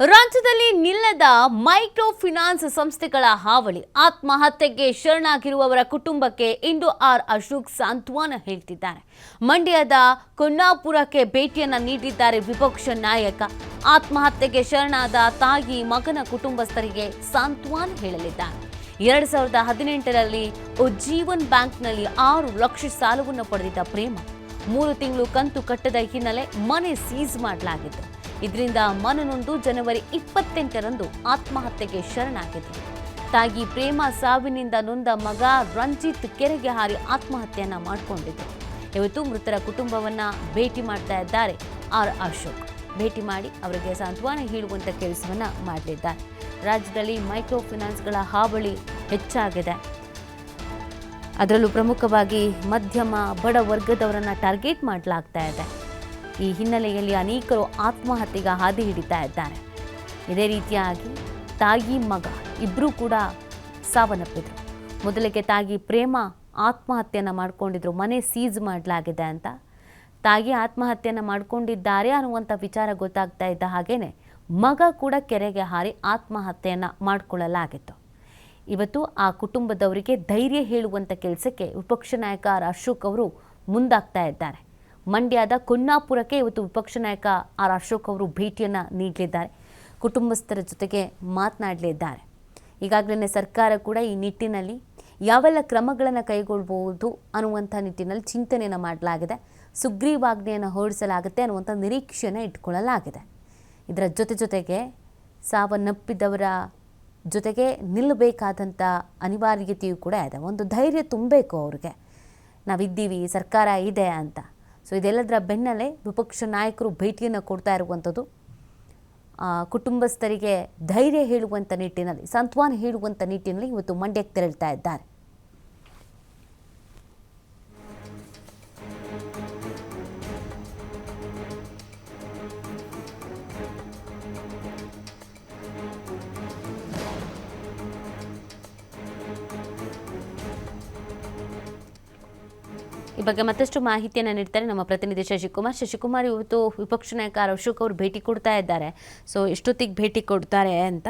ರಾಜ್ಯದಲ್ಲಿ ನಿಲ್ಲದ micro finance ಸಂಸ್ಥೆಗಳ ಹಾವಳಿ, ಆತ್ಮಹತ್ಯೆಗೆ ಶರಣಾಗಿರುವವರ ಕುಟುಂಬಕ್ಕೆ ಇಂದು ಆರ್ ಅಶೋಕ್ ಸಾಂತ್ವನ ಹೇಳ್ತಿದ್ದಾರೆ. ಮಂಡ್ಯದ ಕೊನ್ನಾಪುರಕ್ಕೆ ಭೇಟಿಯನ್ನು ನೀಡಿದ್ದಾರೆ ವಿಪಕ್ಷ ನಾಯಕ. ಆತ್ಮಹತ್ಯೆಗೆ ಶರಣಾದ ತಾಯಿ, ಮಗನ ಕುಟುಂಬಸ್ಥರಿಗೆ ಸಾಂತ್ವನ ಹೇಳಲಿದ್ದಾರೆ. ಎರಡು ಸಾವಿರದ ಹದಿನೆಂಟರಲ್ಲಿ ಉಜ್ಜೀವನ್ ಬ್ಯಾಂಕ್ನಲ್ಲಿ ಆರು ಲಕ್ಷ ಸಾಲವನ್ನು ಪಡೆದಿದ್ದ ಪ್ರೇಮ. ಮೂರು ತಿಂಗಳು ಕಂತು ಕಟ್ಟದ ಹಿನ್ನೆಲೆ ಮನೆ ಸೀಸ್ ಮಾಡಲಾಗಿತ್ತು. ಇದರಿಂದ ಮನನೊಂದು ಜನವರಿ ಇಪ್ಪತ್ತೆಂಟರಂದು ಆತ್ಮಹತ್ಯೆಗೆ ಶರಣಾಗಿದೆ ತಾಯಿ ಪ್ರೇಮ ಸಾವಿನಿಂದ ನೊಂದ ಮಗ ರಂಜಿತ್ ಕೆರೆಗೆ ಹಾರಿ ಆತ್ಮಹತ್ಯೆಯನ್ನ ಮಾಡಿಕೊಂಡಿದ್ದರು ಇವತ್ತು ಮೃತರ ಕುಟುಂಬವನ್ನ ಭೇಟಿ ಮಾಡ್ತಾ ಇದ್ದಾರೆ ಆರ್ ಅಶೋಕ್. ಭೇಟಿ ಮಾಡಿ ಅವರಿಗೆ ಸಾಂತ್ವನ ಹೇಳುವಂತ ಕೆಲಸವನ್ನ ಮಾಡಲಿದ್ದಾರೆ ರಾಜ್ಯದಲ್ಲಿ ಮೈಕ್ರೋ ಫಿನಾನ್ಸ್ಗಳ ಹಾವಳಿ ಹೆಚ್ಚಾಗಿದೆ. ಅದರಲ್ಲೂ ಪ್ರಮುಖವಾಗಿ ಮಧ್ಯಮ ಬಡ ವರ್ಗದವರನ್ನ ಟಾರ್ಗೆಟ್ ಮಾಡಲಾಗ್ತಾ ಇದೆ. ಈ ಹಿನ್ನೆಲೆಯಲ್ಲಿ ಅನೇಕರು ಆತ್ಮಹತ್ಯೆಗೆ ಹಾದಿ ಹಿಡಿತಾ ಇದ್ದಾರೆ. ಇದೇ ರೀತಿಯಾಗಿ ತಾಯಿ, ಮಗ ಇಬ್ಬರೂ ಕೂಡ ಸಾವನ್ನಪ್ಪಿದ್ರು. ಮೊದಲಿಗೆ ತಾಯಿ ಪ್ರೇಮ ಆತ್ಮಹತ್ಯೆಯನ್ನು ಮಾಡ್ಕೊಂಡಿದ್ರು. ಮನೆ ಸೀಜ್ ಮಾಡಲಾಗಿದೆ ಅಂತ. ತಾಯಿ ಆತ್ಮಹತ್ಯೆಯನ್ನು ಮಾಡ್ಕೊಂಡಿದ್ದಾರೆ ಅನ್ನುವಂಥ ವಿಚಾರ ಗೊತ್ತಾಗ್ತಾ ಇದ್ದ ಹಾಗೇ ಮಗ ಕೂಡ ಕೆರೆಗೆ ಹಾರಿ ಆತ್ಮಹತ್ಯೆಯನ್ನು ಮಾಡಿಕೊಳ್ಳಲಾಗಿತ್ತು. ಇವತ್ತು ಆ ಕುಟುಂಬದವರಿಗೆ ಧೈರ್ಯ ಹೇಳುವಂಥ ಕೆಲಸಕ್ಕೆ ವಿಪಕ್ಷ ನಾಯಕ ಅಶೋಕ್ ಅವರು ಮುಂದಾಗ್ತಾ ಇದ್ದಾರೆ. ಮಂಡ್ಯದ ಕುನ್ನಾಪುರಕ್ಕೆ ಇವತ್ತು ವಿಪಕ್ಷ ನಾಯಕ ಆರ್ ಅಶೋಕ್ ಅವರು ಭೇಟಿಯನ್ನು ನೀಡಲಿದ್ದಾರೆ. ಕುಟುಂಬಸ್ಥರ ಜೊತೆಗೆ ಮಾತನಾಡಲಿದ್ದಾರೆ. ಈಗಾಗಲೇ ಸರ್ಕಾರ ಕೂಡ ಈ ನಿಟ್ಟಿನಲ್ಲಿ ಯಾವೆಲ್ಲ ಕ್ರಮಗಳನ್ನು ಕೈಗೊಳ್ಳಬಹುದು ಅನ್ನುವಂಥ ನಿಟ್ಟಿನಲ್ಲಿ ಚಿಂತನೆಯನ್ನು ಮಾಡಲಾಗಿದೆ. ಸುಗ್ರೀವಾಜ್ಞೆಯನ್ನು ಹೊರಡಿಸಲಾಗುತ್ತೆ ಅನ್ನುವಂಥ ನಿರೀಕ್ಷೆಯನ್ನು ಇಟ್ಕೊಳ್ಳಲಾಗಿದೆ. ಇದರ ಜೊತೆ ಜೊತೆಗೆ ಸಾವನ್ನಪ್ಪಿದವರ ಜೊತೆಗೆ ನಿಲ್ಲಬೇಕಾದಂಥ ಅನಿವಾರ್ಯತೆಯೂ ಕೂಡ ಇದೆ. ಒಂದು ಧೈರ್ಯ ತುಂಬಬೇಕು ಅವ್ರಿಗೆ. ನಾವಿದ್ದೀವಿ ಸರ್ಕಾರ ಇದೆ ಅಂತ. ಸೊ ಇದೆಲ್ಲದರ ಬೆನ್ನಲ್ಲೇ ವಿಪಕ್ಷ ನಾಯಕರು ಭೇಟಿಯನ್ನು ಕೊಡ್ತಾ ಇರುವಂಥದ್ದು. ಕುಟುಂಬಸ್ಥರಿಗೆ ಧೈರ್ಯ ಹೇಳುವಂಥ ನಿಟ್ಟಿನಲ್ಲಿ, ಸಾಂತ್ವನ ಹೇಳುವಂಥ ನಿಟ್ಟಿನಲ್ಲಿ ಇವತ್ತು ಮಂಡ್ಯಕ್ಕೆ ತೆರಳ್ತಾ ಇದ್ದಾರೆ. ಈ ಬಗ್ಗೆ ಮತ್ತಷ್ಟು ಮಾಹಿತಿಯನ್ನು ನೀಡ್ತಾರೆ ನಮ್ಮ ಪ್ರತಿನಿಧಿ ಶಶಿಕುಮಾರ್. ಶಶಿಕುಮಾರ್ ಇವತ್ತು ವಿಪಕ್ಷ ನಾಯಕ ಅಶೋಕ್ ಅವರು ಭೇಟಿ ಕೊಡ್ತಾ ಇದ್ದಾರೆ. ಸೊ ಎಷ್ಟೊತ್ತಿಗೆ ಭೇಟಿ ಕೊಡ್ತಾರೆ ಅಂತ.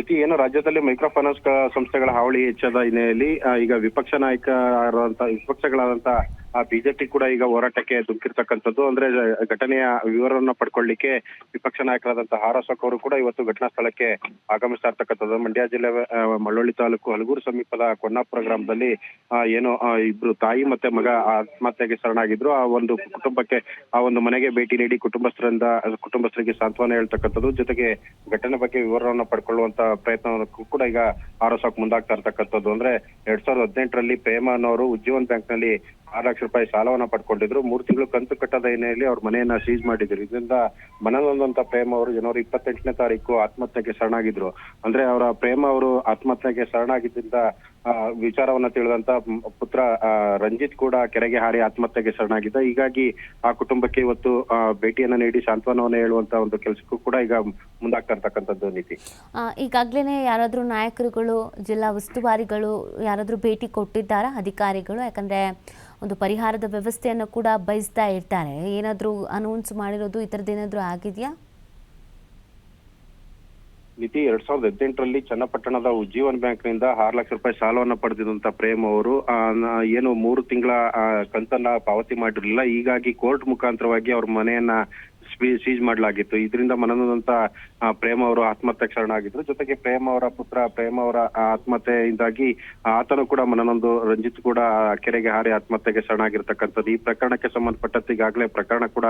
ಇತಿ ಏನು ರಾಜ್ಯದಲ್ಲಿ ಮೈಕ್ರೋ ಫೈನಾನ್ಸ್ ಸಂಸ್ಥೆಗಳ ಹಾವಳಿ ಹೆಚ್ಚದ ಹಿನ್ನೆಲೆಯಲ್ಲಿ ಈಗ ವಿಪಕ್ಷ ನಾಯಕ ನಾಯಕರಾದಂತ ವಿಪಕ್ಷಗಳಾದಂತ ಆ ಬಿಜೆಪಿ ಕೂಡ ಈಗ ಹೋರಾಟಕ್ಕೆ ದುಂಕಿರ್ತಕ್ಕಂಥದ್ದು. ಅಂದ್ರೆ, ಘಟನೆಯ ವಿವರವನ್ನ ಪಡ್ಕೊಳ್ಳಿಕ್ಕೆ ವಿಪಕ್ಷ ನಾಯಕರಾದಂತಹ ಆರ್ ಅವರು ಕೂಡ ಇವತ್ತು ಘಟನಾ ಸ್ಥಳಕ್ಕೆ ಆಗಮಿಸ್ತಾ ಇರ್ತಕ್ಕಂಥದ್ದು. ಮಂಡ್ಯ ಜಿಲ್ಲೆ ಮಳ್ಳೊಳ್ಳಿ ತಾಲೂಕು ಹಲಗೂರು ಸಮೀಪದ ಕೊನ್ನಾಪುರ ಗ್ರಾಮದಲ್ಲಿ ಏನು ಇಬ್ರು ತಾಯಿ ಮತ್ತೆ ಮಗ ಆತ್ಮಹತ್ಯೆಗೆ ಶರಣಾಗಿದ್ರು. ಆ ಒಂದು ಕುಟುಂಬಕ್ಕೆ, ಆ ಒಂದು ಮನೆಗೆ ಭೇಟಿ ನೀಡಿ ಕುಟುಂಬಸ್ಥರಿಂದ, ಕುಟುಂಬಸ್ಥರಿಗೆ ಸಾಂತ್ವನ ಹೇಳ್ತಕ್ಕಂಥದ್ದು. ಜೊತೆಗೆ ಘಟನೆ ಬಗ್ಗೆ ವಿವರವನ್ನ ಪಡ್ಕೊಳ್ಳುವಂತ ಪ್ರಯತ್ನಕ್ಕೂ ಕೂಡ ಈಗ ಆರ್ ಅಶೋಕ್ ಮುಂದಾಗ್ತಾ ಇರ್ತಕ್ಕಂಥದ್ದು. ಅಂದ್ರೆ, ಎರಡ್ ಸಾವಿರದ ಹದಿನೆಂಟರಲ್ಲಿ ಪ್ರೇಮ ಅನ್ನೋರು ಉಜ್ಜೀವನ್ ಬ್ಯಾಂಕ್ನಲ್ಲಿ ಆರು ಲಕ್ಷ ರೂಪಾಯಿ ಸಾಲವನ್ನ ಪಡ್ಕೊಂಡಿದ್ರು. ಮೂರು ತಿಂಗಳು ಕಂತು ಕಟ್ಟದ ಹಿನ್ನೆಲೆಯಲ್ಲಿ ಅವ್ರ ಮನೆಯನ್ನ ಸೀಜ್ ಮಾಡಿದ್ರು. ಇದರಿಂದ ಮನನೊಂದಂತ ಪ್ರೇಮ ಅವರು ಜನವರಿ ಇಪ್ಪತ್ತೆಂಟನೇ ತಾರೀಕು ಆತ್ಮಹತ್ಯೆಗೆ ಶರಣಾಗಿದ್ರು. ಅಂದ್ರೆ ಅವರ ಪ್ರೇಮ ಅವರು ಆತ್ಮಹತ್ಯೆಗೆ ಶರಣಾಗಿದ್ದರಿಂದ ವಿಚಾರವನ್ನ ತಿಳಿದಂತ ಪುತ್ರ ರಂಜಿತ್ ಕೂಡ ಕೆರೆಗೆ ಹಾರಿ ಆತ್ಮಹತ್ಯೆಗೆ ಶರಣಾಗಿದ್ದ. ಹೀಗಾಗಿ ಆ ಕುಟುಂಬಕ್ಕೆ ಇವತ್ತು ಭೇಟಿಯನ್ನ ನೀಡಿ ಸಾಂತ್ವನವನ್ನ ಹೇಳುವಂತ ಒಂದು ಕೆಲಸಕ್ಕೂ ಕೂಡ ಈಗ ಮುಂದಾಗ್ತಾ ಇರ್ತಕ್ಕಂಥದ್ದು ನೀತಿ. ಈಗಾಗ್ಲೇನೆ ಯಾರಾದ್ರೂ ನಾಯಕರುಗಳು, ಜಿಲ್ಲಾ ಉಸ್ತುವಾರಿಗಳು ಯಾರಾದ್ರೂ ಭೇಟಿ ಕೊಟ್ಟಿದ್ದಾರಾ, ಅಧಿಕಾರಿಗಳು? ಯಾಕಂದ್ರೆ ಒಂದು ಪರಿಹಾರದ ವ್ಯವಸ್ಥೆಯನ್ನು ಕೂಡ ಬಯಸ್ತಾ ಇರ್ತಾರೆ. ಏನಾದ್ರೂ ಅನೌನ್ಸ್ ಮಾಡಿರೋದು ಈ ಥರದ್ದು ಏನಾದ್ರೂ ಆಗಿದೆಯಾ? ನಿತಿ ಎರಡ್ ಸಾವಿರದ ಹದಿನೆಂಟರಲ್ಲಿ ಚನ್ನಪಟ್ಟಣದ ಉಜ್ಜೀವನ್ ಬ್ಯಾಂಕ್ನಿಂದ ಆರು ಲಕ್ಷ ರೂಪಾಯಿ ಸಾಲವನ್ನ ಪಡೆದಿದ್ದಂತ ಪ್ರೇಮ್ ಅವರು ಏನು ಮೂರು ತಿಂಗಳ ಕಂತನ್ನ ಪಾವತಿ ಮಾಡಿರಲಿಲ್ಲ. ಹೀಗಾಗಿ ಕೋರ್ಟ್ ಮುಖಾಂತರವಾಗಿ ಅವ್ರ ಮನೆಯನ್ನ ಸೀಜ್ ಮಾಡಲಾಗಿತ್ತು. ಇದರಿಂದ ಮನನೊಂದಂತ ಪ್ರೇಮ ಅವರು ಆತ್ಮಹತ್ಯೆ ಶರಣಾಗಿದ್ರು ಜೊತೆಗೆ ಪ್ರೇಮ್ ಅವರ ಪುತ್ರ, ಪ್ರೇಮ್ ಅವರ ಆತ್ಮಹತ್ಯೆಯಿಂದಾಗಿ ಆತನು ಕೂಡ ಮನನೊಂದು ರಂಜಿತ್ ಕೂಡ ಕೆರೆಗೆ ಹಾರಿ ಆತ್ಮಹತ್ಯೆಗೆ ಶರಣಾಗಿರ್ತಕ್ಕಂಥದ್ದು ಈ ಪ್ರಕರಣಕ್ಕೆ ಸಂಬಂಧಪಟ್ಟಂತೆ ಈಗಾಗಲೇ ಪ್ರಕರಣ ಕೂಡ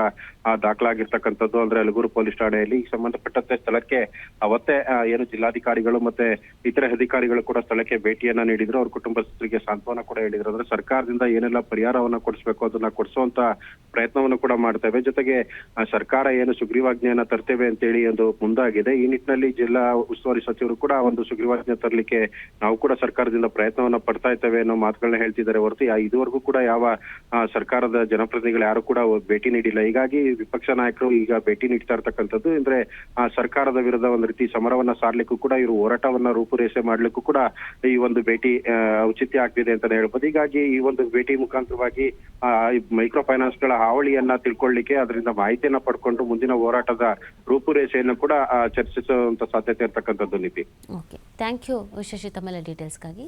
ದಾಖಲಾಗಿರ್ತಕ್ಕಂಥದ್ದು. ಅಂದ್ರೆ ಅಲಗೂರು ಪೊಲೀಸ್ ಠಾಣೆಯಲ್ಲಿ ಈ ಸಂಬಂಧಪಟ್ಟಂತೆ ಸ್ಥಳಕ್ಕೆ ಅವತ್ತೇ ಏನು ಜಿಲ್ಲಾಧಿಕಾರಿಗಳು ಮತ್ತೆ ಇತರೆ ಅಧಿಕಾರಿಗಳು ಕೂಡ ಸ್ಥಳಕ್ಕೆ ಭೇಟಿಯನ್ನ ನೀಡಿದ್ರು. ಅವ್ರ ಕುಟುಂಬಸ್ಥರಿಗೆ ಸಾಂತ್ವನ ಕೂಡ ಹೇಳಿದ್ರು. ಅಂದ್ರೆ ಸರ್ಕಾರದಿಂದ ಏನೆಲ್ಲ ಪರಿಹಾರವನ್ನ ಕೊಡಿಸ್ಬೇಕು, ಅದನ್ನ ಕೊಡಿಸುವಂತ ಪ್ರಯತ್ನವನ್ನು ಕೂಡ ಮಾಡ್ತೇವೆ ಜೊತೆಗೆ ಸರ್ಕಾರ ಸರ್ಕಾರ ಏನು ಸುಗ್ರೀವಾಜ್ಞೆಯನ್ನ ತರ್ತೇವೆ ಅಂತೇಳಿ ಒಂದು ಮುಂದಾಗಿದೆ. ಈ ನಿಟ್ಟಿನಲ್ಲಿ ಜಿಲ್ಲಾ ಉಸ್ತುವಾರಿ ಸಚಿವರು ಕೂಡ ಒಂದು ಸುಗ್ರೀವಾಜ್ಞೆ ತರಲಿಕ್ಕೆ ನಾವು ಕೂಡ ಸರ್ಕಾರದಿಂದ ಪ್ರಯತ್ನವನ್ನ ಪಡ್ತಾ ಇದ್ದೇವೆ ಅನ್ನೋ ಮಾತುಗಳನ್ನ ಹೇಳ್ತಿದ್ದಾರೆ ಹೊರತು ಇದುವರೆಗೂ ಕೂಡ ಯಾವ ಸರ್ಕಾರದ ಜನಪ್ರತಿನಿಧಿಗಳು ಯಾರು ಕೂಡ ಭೇಟಿ ನೀಡಿಲ್ಲ. ಹೀಗಾಗಿ ವಿಪಕ್ಷ ನಾಯಕರು ಈಗ ಭೇಟಿ ನೀಡ್ತಾ ಇರ್ತಕ್ಕಂಥದ್ದು. ಅಂದ್ರೆ ಸರ್ಕಾರದ ವಿರುದ್ಧ ಒಂದು ರೀತಿ ಸಮರವನ್ನ ಸಾರ್ಲಿಕ್ಕೂ ಕೂಡ, ಇವರು ಹೋರಾಟವನ್ನ ರೂಪುರೇಷೆ ಮಾಡ್ಲಿಕ್ಕೂ ಕೂಡ ಈ ಒಂದು ಭೇಟಿ ಔಚಿತ್ಯ ಆಗ್ತಿದೆ ಅಂತಾನೆ ಹೇಳ್ಬೋದು. ಹೀಗಾಗಿ ಈ ಒಂದು ಭೇಟಿ ಮುಖಾಂತರವಾಗಿ ಮೈಕ್ರೋ ಫೈನಾನ್ಸ್ಗಳ ಹಾವಳಿಯನ್ನ ತಿಳ್ಕೊಳ್ಳಿಕ್ಕೆ ಅದರಿಂದ ಮಾಹಿತಿಯನ್ನ ಪಡ್ಕೊಂಡು ಮುಂದಿನ ಹೋರಾಟದ ರೂಪುರೇಷೆಯನ್ನು ಕೂಡ ಚರ್ಚಿಸುವಂತ ಸಾಧ್ಯತೆ ಇರತಕ್ಕಂಥದ್ದು Nidhi okay thank you Shashi ತಮ್ಮೆಲ್ಲ ಡೀಟೇಲ್ಸ್ಗಾಗಿ